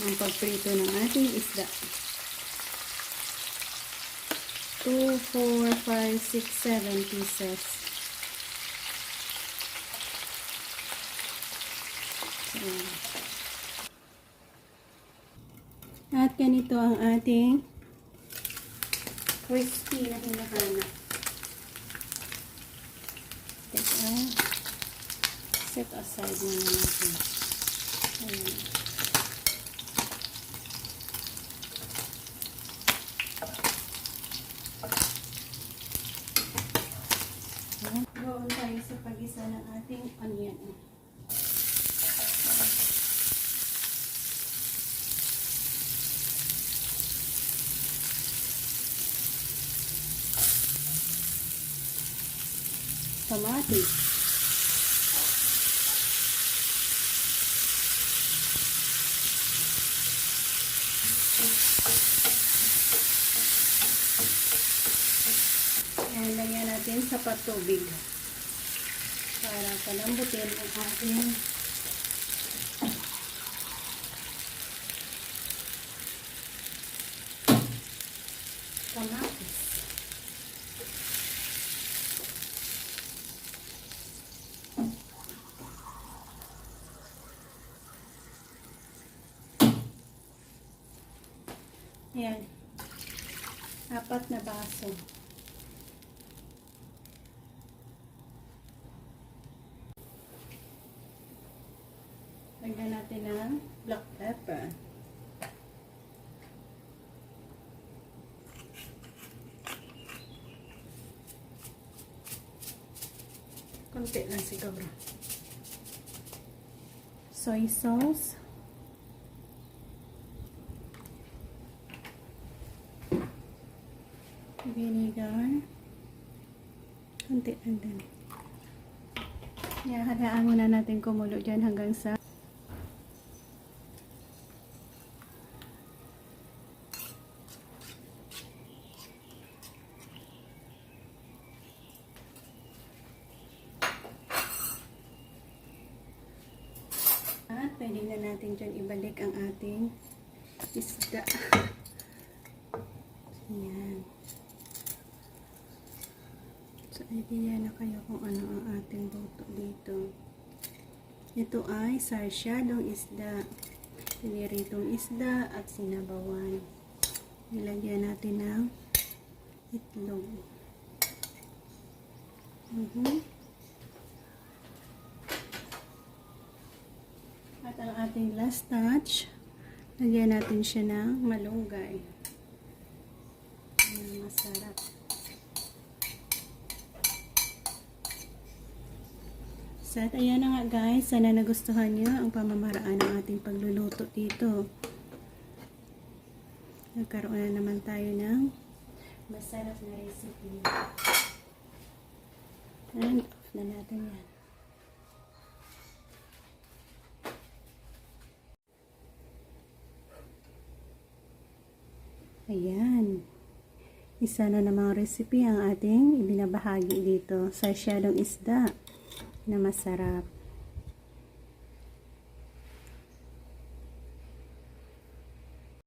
ang pagprito ng ating isda. 2, 4, 5, 6, 7 pieces. So, at ganito ang ating crispy na hinahanap. Teka, set aside muna natin. Ayan. Ayan. Doon tayo sa pag-isa ng ating onion. Kamatis. Lagyan natin sa patubig para palambutin ang ating kamatis. Ayan. Apat na baso. Lagyan natin ng black pepper. Konti lang siguro. Soy sauce. Vinegar. Konti lang din. Yeah, hayaan muna natin kumulo dyan hanggang sa At pwede na natin dyan ibalik ang ating isda. Ayan. So, idea na kayo kung ano ang ating luto dito. Ito ay sarsyadong isda. Piniritong isda at sinabawan. Nilagyan natin ng itlog. Mhm. At ang ating last touch, lagyan natin siya ng malunggay. Ayan, masarap. So, at ayan na nga guys, sana nagustuhan nyo ang pamamaraan ng ating pagluluto dito. Nagkaroon na naman tayo ng masarap na recipe. And off na natin yan. Ayan. Isa na namang recipe ang ating ibinabahagi dito sa siyadong isda na masarap.